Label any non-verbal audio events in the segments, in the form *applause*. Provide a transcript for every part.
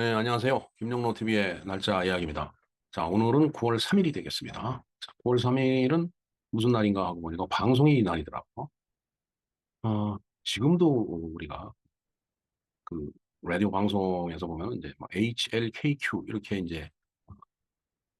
네, 안녕하세요. 김영로 TV의 날짜 이야기입니다. 자, 오늘은 9월 3일이 되겠습니다. 자, 9월 3일은 무슨 날인가 하고 보니까 방송의 날이더라고. 어, 지금도 우리가 그 라디오 방송에서 보면 이제 막 HLKQ 이렇게 이제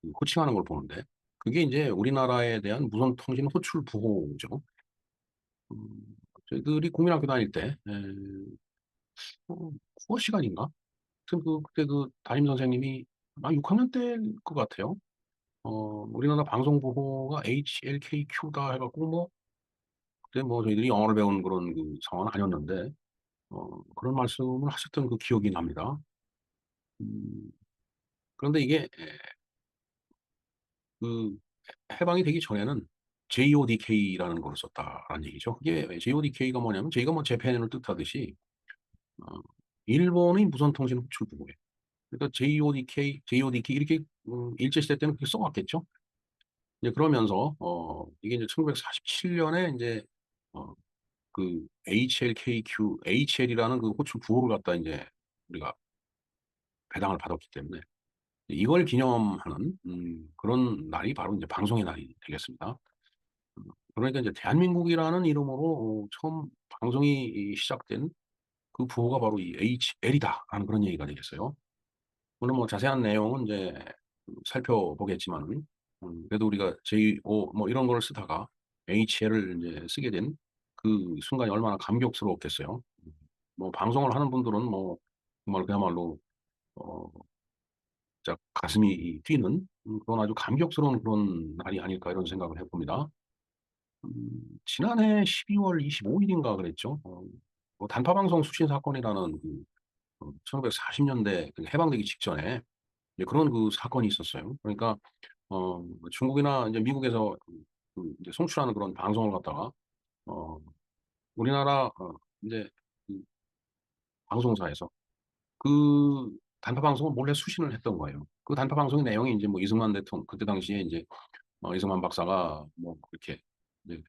그 호칭하는 걸 보는데 그게 이제 우리나라에 대한 무선 통신 호출 부호죠. 음, 저희들이 국민학교 다닐 때 에, 어, 국어 시간인가? 하여튼 그 그때 그 담임 선생님이 아 6학년 때일 것 같아요. 어 우리나라 방송부호가 HLKQ다 해갖고 뭐 그때 뭐 저희들이 영어를 배운 그런 그 상황은 아니었는데 어 그런 말씀을 하셨던 그 기억이 납니다. 음 그런데 이게 에, 그 해방이 되기 전에는 JODK라는 걸 썼다라는 얘기죠. 그게 JODK가 뭐냐면 저희가 뭐 재팬을 뜻하듯이 어 일본의 무선통신 호출부호예요. 그러니까 JODK, JODK 이렇게 음, 일제시대 때는 그렇게 써왔겠죠. 이제 그러면서 어 이게 이제 1947년에 이제 어 그 HLKQ, HL이라는 그 호출 부호를 갖다 이제 우리가 배당을 받았기 때문에 이걸 기념하는 음, 그런 날이 바로 이제 방송의 날이 되겠습니다. 음, 그러니까 이제 대한민국이라는 이름으로 어, 처음 방송이 시작된 그 부호가 바로 이 HL이다라는 그런 얘기가 되겠어요. 물론 뭐 자세한 내용은 이제 살펴보겠지만은 음, 그래도 우리가 JO 뭐 이런 걸 쓰다가 HL을 이제 쓰게 된 그 순간이 얼마나 감격스러웠겠어요. 음, 뭐 방송을 하는 분들은 뭐 정말 그야말로 어 진짜 가슴이 뛰는 음, 그런 아주 감격스러운 그런 날이 아닐까 이런 생각을 해봅니다. 음, 지난해 12월 25일인가 그랬죠. 어, 뭐 단파방송 수신 사건이라는 그 1940년대 해방되기 직전에 그런 그 사건이 있었어요. 그러니까 어 중국이나 이제 미국에서 그, 그 이제 송출하는 그런 방송을 갖다가 어 우리나라 어 이제 그 방송사에서 그 단파 방송을 몰래 수신을 했던 거예요. 그 단파 방송의 내용이 이제 뭐 이승만 대통령 그때 당시에 이제 어 이승만 박사가 뭐 그렇게 이제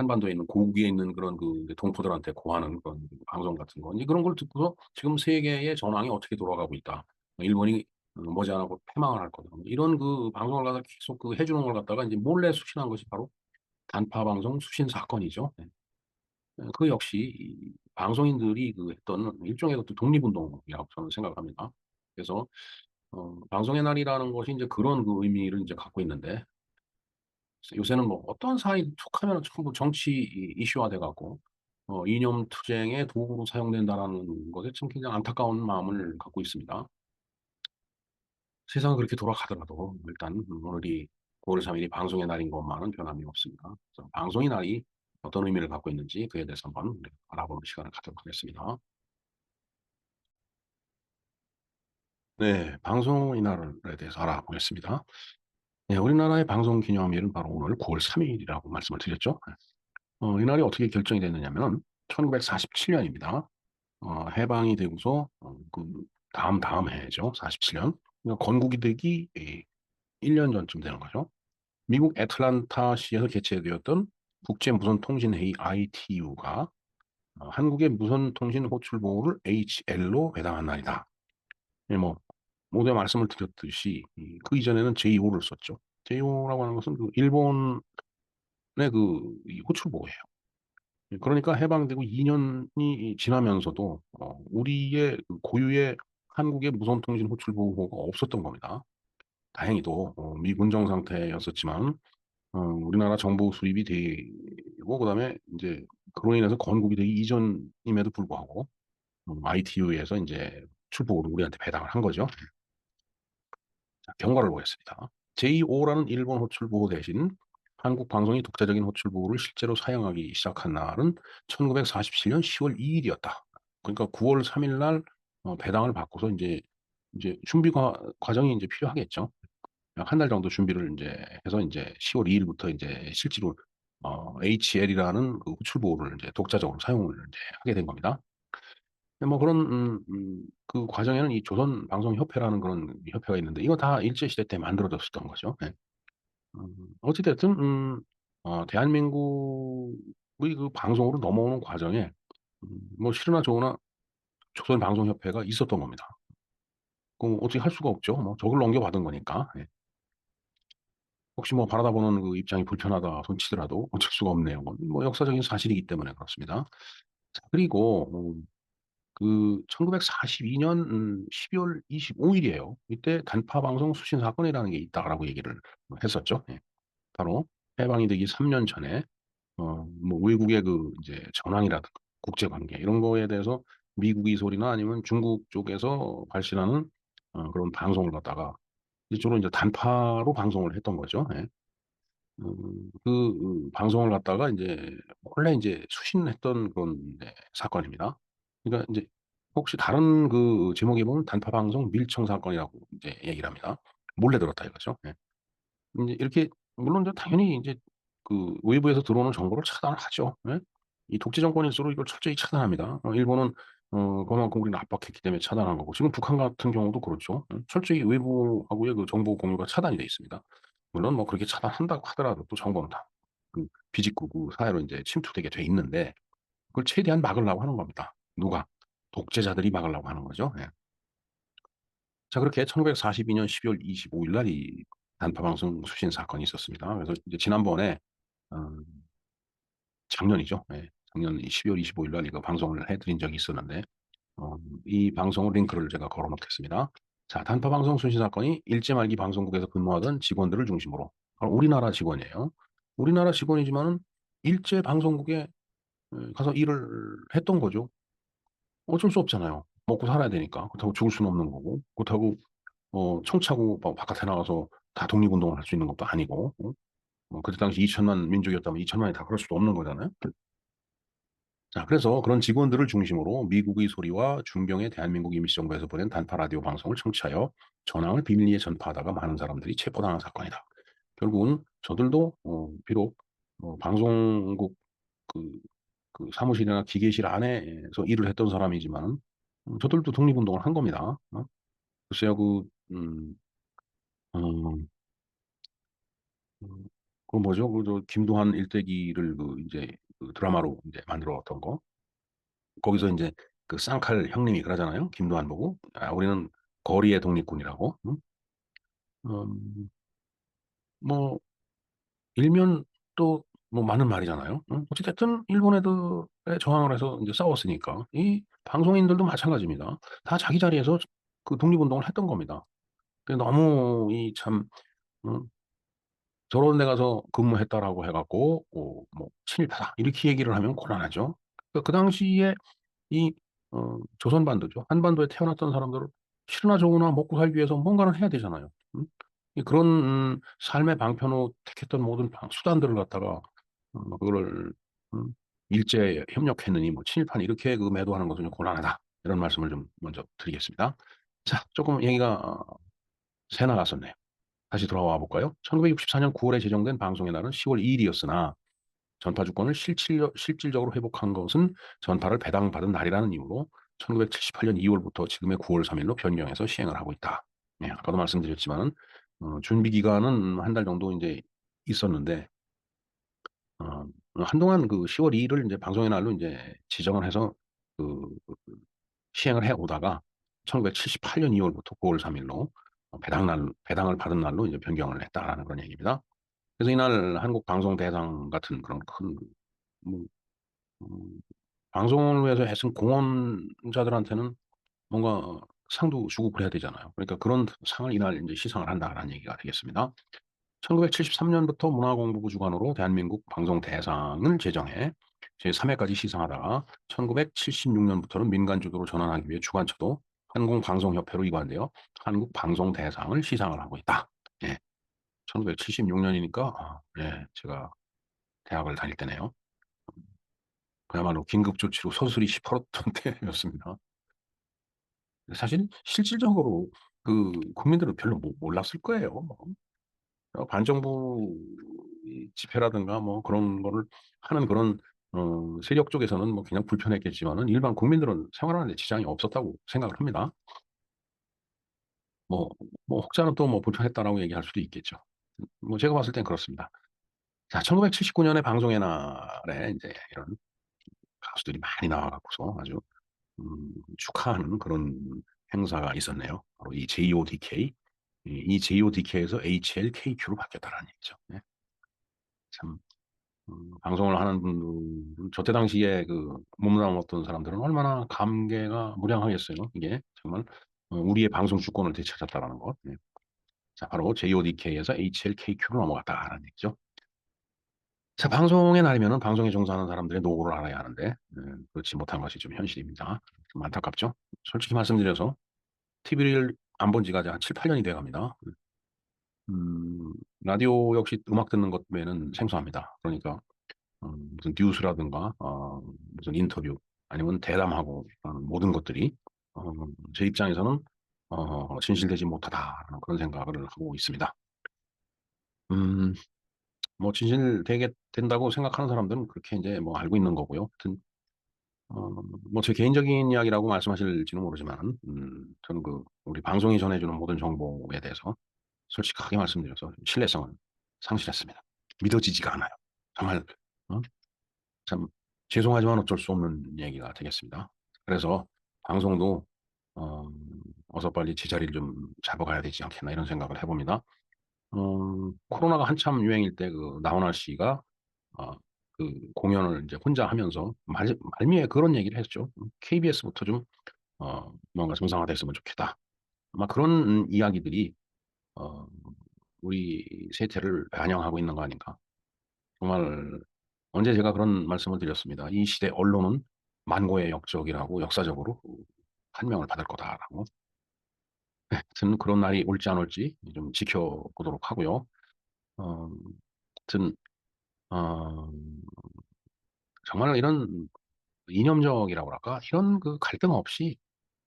한반도에 있는 고국에 있는 그런 그 동포들한테 고하는 그런 방송 같은 거. 그런 걸 듣고서 지금 세계의 전황이 어떻게 돌아가고 있다. 일본이 머지않아 곧 패망을 할 거다. 이런 그 방송을 갖다 계속 그 해주는 걸 갖다가 이제 몰래 수신한 것이 바로 단파 방송 수신 사건이죠. 네. 그 역시 이 방송인들이 그 했던 일종의 어떤 독립운동이라고 저는 생각합니다. 그래서 어, 방송의 날이라는 것이 이제 그런 그 의미를 이제 갖고 있는데 요새는 뭐 어떤 사안이 툭 하면은 전부 정치 이 이슈화 돼 갖고 어 이념 투쟁의 도구로 사용된다라는 것에 참 굉장히 안타까운 마음을 갖고 있습니다. 세상은 그렇게 돌아가더라도 일단 오늘이 9월 3일이 방송의 날인 것만은 변함이 없습니다. 그래서 방송의 날이 어떤 의미를 갖고 있는지 그에 대해서 한번 알아보는 시간을 갖도록 하겠습니다. 네, 방송의 날에 대해서 알아보겠습니다. 네, 우리나라의 방송 기념일은 바로 오늘 9월 3일이라고 말씀을 드렸죠. 어, 이날이 어떻게 결정이 됐느냐면 1947년입니다. 어, 해방이 되고서 어, 그 다음 다음 해죠. 47년. 그러니까 건국이 되기 1년 전쯤 되는 거죠. 미국 애틀란타시에서 개최되었던 국제 무선 통신 회의 ITU가 어, 한국의 무선 통신 호출 보호를 HL로 배당한 날이다. 예, 뭐 모두에 말씀을 드렸듯이 그 이전에는 J5를 썼죠. J5라고 하는 것은 그 일본의 그 호출 보호예요. 예, 그러니까 해방되고 2년이 지나면서도 어, 우리의 그 고유의 한국의 무선통신 호출 보호가 없었던 겁니다. 다행히도 어, 미군정 상태였었지만 어, 우리나라 정부 수립이 되고 그다음에 이제 그로 인해서 건국이 되기 이전임에도 불구하고 음, ITU에서 이제 출보를 우리한테 배당을 한 거죠. 자, 경과를 보겠습니다. J5라는 일본 호출 보호 대신 한국 방송이 독자적인 호출 보호를 실제로 사용하기 시작한 날은 1947년 10월 2일이었다. 그러니까 9월 3일 날 어, 배당을 받고서 이제 이제 준비 과, 과정이 이제 필요하겠죠. 한달 정도 준비를 이제 해서 이제 10월 2일부터 이제 실제로 어, HL이라는 그 호출 보호를 이제 독자적으로 사용을 이제 하게 된 겁니다. 뭐 그런 음, 음, 그 과정에는 이 조선 방송 협회라는 그런 협회가 있는데 이거 다 일제 시대 때 만들어졌었던 거죠. 네. 음, 어찌됐든 음, 어, 대한민국의 그 방송으로 넘어오는 과정에 음, 뭐 싫으나 좋으나 조선 방송 협회가 있었던 겁니다. 그 어떻게 할 수가 없죠. 뭐 적을 넘겨받은 거니까. 예. 혹시 뭐 바라다 보는 그 입장이 불편하다 손 치더라도 어쩔 수가 없네요. 뭐뭐 역사적인 사실이기 때문에 그렇습니다. 자 그리고 음 그 1942년음 12월 25 일이에요. 이때 단파 방송 수신 사건이라는 게 있다라고 얘기를 어 했었죠. 예. 바로 해방이 되기 3년 전에 어 뭐 외국의 그 이제 전황이라든가 국제 관계 이런 거에 대해서 미국이 소리나 아니면 중국 쪽에서 발신하는 어 그런 방송을 갖다가 이제 주로 인제 단파로 방송을 했던 거죠. 예. 음그그 방송을 갖다가 인제 몰래 인제 수신했던 그런 네 사건입니다. 그러니까 인제 혹시 다른 그 제목에 보면 단파 방송 밀청 사건이라고 인제 얘기를 합니다. 몰래 들었다 이거죠. 예. 인제 이렇게 물론 이제 당연히 인제 그 외부에서 들어오는 정보를 차단을 하죠. 예. 이 독재 정권일수록 이걸 철저히 차단합니다. 어 일본은 어 그만큼 우리를 압박했기 때문에 차단한 거고 지금 북한 같은 경우도 그렇죠. 예. 철저히 외부하고의 그 정보 공유가 차단이 돼 있습니다. 물론 뭐 그렇게 차단한다고 하더라도 또 정보는 다 그 비집고 그 사회로 인제 침투되게 돼 있는데 그걸 최대한 막으려고 하는 겁니다. 누가? 독재자들이 막으려고 하는 거죠. 예. 자 그렇게 1942년 12월 25일 날 이 단파 방송 수신 사건이 있었습니다. 그래서 이제 지난번에 어 작년이죠. 예. 작년 이 12월 25일 날 이거 방송을 해 드린 적이 있었는데 어 이 방송을 링크를 제가 걸어 놓겠습니다. 자 단파 방송 수신 사건이 일제 말기 방송국에서 근무하던 직원들을 중심으로 우리나라 직원이에요. 우리나라 직원이지만은 일제 방송국에 예 가서 일을 했던 거죠. 어쩔 수 없잖아요. 먹고 살아야 되니까. 그렇다고 죽을 수는 없는 거고 그렇다고 어총 차고 막 바깥에 나가서 다 독립운동을 할 수 있는 것도 아니고 어뭐 그때 당시 2 0 0 0만 민족이었다면 2 0 0 0 만이 다 그럴 수도 없는 거잖아요. 자 그래서 그런 직원들을 중심으로 미국의 소리와 중경의 대한민국 임시정부에서 보낸 단파 라디오 방송을 청취하여 전황을 비밀리에 전파하다가 많은 사람들이 체포당한 사건이다. 결국은 저들도 어 비록 어 방송국 그 그 사무실이나 기계실 안에서 일을 했던 사람이지만은 음 저들도 독립운동을 한 겁니다. 어 글쎄요 그 음어음그 뭐죠? 그 저 김두한 일대기를 그 인제 그 드라마로 인제 만들었던 거. 거기서 인제 그 쌍칼 형님이 그러잖아요. 김두한 보고 "아 우리는 거리의 독립군이라고." 음. 음뭐 일면 또 뭐 맞는 말이잖아요. 음. 어찌 됐든 일본 애들에 저항을 해서 인제 싸웠으니까 이 방송인들도 마찬가지입니다. 다 자기 자리에서 그 독립운동을 했던 겁니다. 너무 이참음 "저런 데 가서 근무했다."라고 해 갖고 어뭐 "친일파다." 이렇게 얘기를 하면 곤란하죠. 그러니까 그 당시에 이 어 조선 반도죠. 한반도에 태어났던 사람들은 싫으나 좋으나 먹고 살기 위해서 뭔가는 해야 되잖아요. 음. 이 그런 음 삶의 방편으로 택했던 모든 방 수단들을 갖다가 어 그거를 음 일제에 협력했느니 뭐 친일파니 이렇게 그 매도하는 것은 좀 곤란하다. 이런 말씀을 좀 먼저 드리겠습니다. 자 쪼끔 얘기가 어새 나갔었네요. 다시 돌아와 볼까요? 1964년 9 월에 제정된 방송의 날은 10월 2 일이었으나 전파 주권을 실질적 실질적으로 회복한 것은 전파를 배당받은 날이라는 이유로 1978년 2 월부터 지금의 9월 3 일로 변경해서 시행을 하고 있다. 네 아까도 말씀드렸지만은 어 준비 기간은 한 달 정도 인제 있었는데 어 한동안 그 10월 2 일을 인제 방송의 날로 인제 지정을 해서 그 시행을 해 오다가 1978년 2 월부터 9월 3 일로 어 배당날 배당을 받은 날로 이제 변경을 했다라는 그런 얘기입니다. 그래서 이날 한국 방송 대상 같은 그런 큰 뭐 음 방송을 위해서 애쓴 공헌자들한테는 뭔가 상도 주고 그래야 되잖아요. 그러니까 그런 상을 이날 인제 시상을 한다라는 얘기가 되겠습니다. 1973 년부터 문화공부부 주관으로 대한민국 방송 대상을 제정해 제3 회까지 시상하다가 1976 년부터는 민간 주도로 전환하기 위해 주관처도 한국방송협회로 이관되어 한국방송대상을 시상을 하고 있다. 예. 1976 년이니까 아 예 제가 대학을 다닐 때네요. 그야말로 긴급 조치로 서슬이 시퍼렇던 *laughs* 때였습니다. 사실 실질적으로 그 국민들은 별로 모 몰랐을 거예요. 뭐. 어 반정부 이 집회라든가 뭐 그런 거를 하는 그런 어 세력 쪽에서는 뭐 그냥 불편했겠지만은 일반 국민들은 생활하는 데 지장이 없었다고 생각을 합니다. 뭐 뭐 혹자는 또 뭐 "불편했다."라고 얘기할 수도 있겠죠. 음뭐 제가 봤을 땐 그렇습니다. 자 1979 년에 방송의 날에 인제 이런 가수들이 많이 나와 갖고서 아주 음 축하하는 그런 행사가 있었네요. 바로 이 JODK. 이이 JODK에서 HLKQ로 바뀌었다라는 얘기죠. 네. 참 음 방송을 하는 분들은 저때 당시에 그 몸담았던 사람들은 얼마나 감개가 무량하겠어요. 이게 정말 어 우리의 방송 주권을 되찾았다라는 것. 네. 자 바로 JODK에서 HLKQ로 넘어갔다라는 얘기죠. 자 방송의 날이면은 방송에 종사하는 사람들의 노고를 알아야 하는데 네 그렇지 못한 것이 좀 현실입니다. 좀 안타깝죠. 솔직히 말씀드려서 TV를 안 본 지가 이제 한 7-8 년이 돼 갑니다. 음. 음 라디오 역시 음악 듣는 것 외에는 생소합니다. 그러니까 음 무슨 뉴스라든가 어 무슨 인터뷰 아니면 대담하고 하는 모든 것들이 어 제 입장에서는 어 '진실되지 못하다.'라는 그런 생각을 하고 있습니다. 음 뭐 진실되게 된다고 생각하는 사람들은 그렇게 인제 뭐 알고 있는 거고요. 하여튼 어 뭐 제 개인적인 이야기라고 말씀하실지는 모르지만은 음 저는 그 우리 방송이 전해 주는 모든 정보에 대해서 솔직하게 말씀드려서 신뢰성을 상실했습니다. 믿어지지가 않아요. 정말 어 참 죄송하지만 어쩔 수 없는 얘기가 되겠습니다. 그래서 방송도 어 '어서 빨리 제자리를 좀 잡아가야 되지 않겠나.' 이런 생각을 해 봅니다. 어 코로나가 한참 유행일 때 그 나훈아 씨가 어 그 공연을 인제 혼자 하면서 말 말미에 그런 얘기를 했죠. 음 "KBS부터 좀 어 뭔가 정상화됐으면 좋겠다." 아마 그런 이야기들이 어 우리 세태를 반영하고 있는 거 아닌가. 정말 언제 제가 그런 말씀을 드렸습니다. "이 시대 언론은 만고의 역적이라고 역사적으로 한명을 받을 거다."라고. 네. 하여튼 그런 날이 올지 안 올지 좀 지켜보도록 하고요. 어 하여튼 어 정말 이런 이념적이라고 그럴까? 이런 그 갈등 없이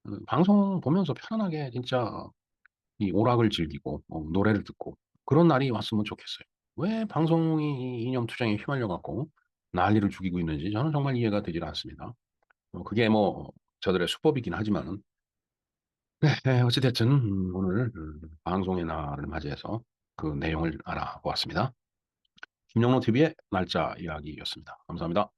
그 방송 보면서 편안하게 진짜 이 오락을 즐기고 어 노래를 듣고 그런 날이 왔으면 좋겠어요. 왜 방송이 이 이념 투쟁에 휘말려 갖고 난리를 죽이고 있는지 저는 정말 이해가 되질 않습니다. 뭐 그게 뭐 저들의 수법이긴 하지만은 네. 네. 어찌 됐든 음 오늘 음 방송의 날을 맞이해서 그 내용을 알아보았습니다. 김영로 TV의 날짜 이야기였습니다. 감사합니다.